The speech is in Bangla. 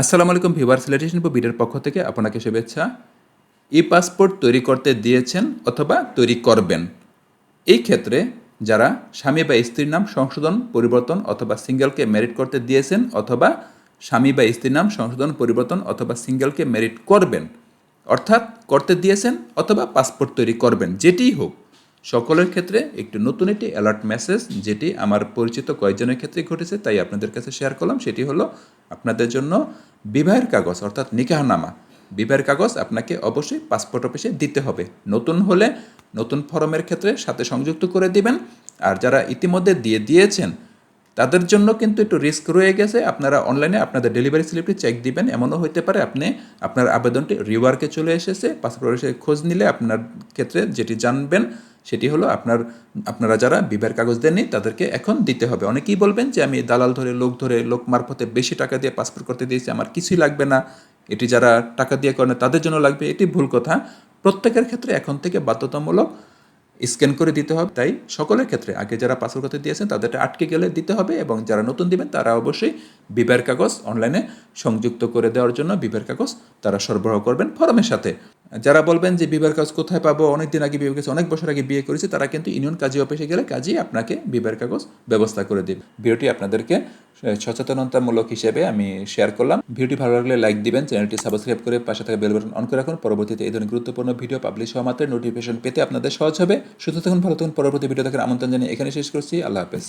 আসসালামু আলাইকুম ভিউয়ার সিলেটেশন বিডের পক্ষ থেকে আপনাকে শুভেচ্ছা। ই পাসপোর্ট তৈরি করতে দিয়েছেন অথবা তৈরি করবেন। এই ক্ষেত্রে যারা স্বামী বা স্ত্রীর নাম সংশোধন, পরিবর্তন অথবা সিঙ্গেলকে মেরিট করতে দিয়েছেন অথবা স্বামী বা স্ত্রীর নাম সংশোধন, পরিবর্তন অথবা সিঙ্গেলকে মেরিট করবেন, অর্থাৎ করতে দিয়েছেন অথবা পাসপোর্ট তৈরি করবেন যেটিই হোক। সকলের ক্ষেত্রে একটি নতুন একটি অ্যালার্ট মেসেজ, যেটি আমার পরিচিত কয়েকজনের ক্ষেত্রে ঘটেছে, তাই আপনাদের কাছে শেয়ার করলাম, সেটি হলো আপনাদের জন্য বিবাহের কাগজ, অর্থাৎ নিকাহনামা। বিবাহের কাগজ আপনাকে অবশ্যই পাসপোর্ট অফিসে দিতে হবে। নতুন হলে নতুন ফরমের ক্ষেত্রে সাথে সংযুক্ত করে দিবেন। আর যারা ইতিমধ্যে দিয়ে দিয়েছেন, তাদের জন্য কিন্তু একটু রিস্ক রয়ে গেছে। আপনারা অনলাইনে আপনাদের ডেলিভারি স্লিপটি চেক দিবেন। এমনও হতে পারে আপনি, আপনার আবেদনটি রিওয়ার্কে চলে এসেছে। পাসপোর্ট অফিসে খোঁজ নিলে আপনার ক্ষেত্রে যেটি জানবেন সেটি হলো আপনার, আপনারা যারা বিবাহের কাগজ দেননি তাদেরকে এখন দিতে হবে। অনেকেই বলবেন যে আমি দালাল ধরে, লোক ধরে, লোক মারফতে বেশি টাকা দিয়ে পাসপোর্ট করতে দিয়েছি, আমার কিছুই লাগবে না। এটি যারা টাকা দিয়ে করেন তাদের জন্য লাগবে, এটি ভুল কথা। প্রত্যেকের ক্ষেত্রে এখন থেকে বাধ্যতামূলক স্ক্যান করে দিতে হবে। তাই সকলের ক্ষেত্রে আগে যারা পাসপোর্ট করতে দিয়েছেন তাদেরটা আটকে গেলে দিতে হবে এবং যারা নতুন দিবেন তারা অবশ্যই বিবাহের কাগজ অনলাইনে সংযুক্ত করে দেওয়ার জন্য বিবাহের কাগজ তারা সরবরাহ করবেন ফর্মের সাথে। যারা বলবেন যে বিবাহের কাগজ কোথায় পাবো অনেক দিন আগে বিয়ে অনেক বছর আগে বিয়ে করেছে, তারা কিন্তু ইউনিয়ন কাজী অফিসে গেলে কাজী আপনাকে বিবাহের কাগজ ব্যবস্থা করে দেবে। ভিডিওটি আপনাদেরকে সচেতনতামূলক হিসেবে আমি শেয়ার করলাম। ভিডিওটি ভালো লাগলে লাইক দিবেন, চ্যানেলটি সাবস্ক্রাইব করে পাশে থাকা বেল বাটন অন করে রাখুন। পরবর্তীতে এই ধরনের গুরুত্বপূর্ণ ভিডিও পাবলিশ হওয়া মাত্র নোটিফিকেশন পেতে আপনাদের সহজ হবে। সুস্থ থাকুন, ভালো থাকুন। পরবর্তী ভিডিও দেখার আমন্ত্রণ জানিয়ে এখানে শেষ করছি। আল্লাহ হাফেজ।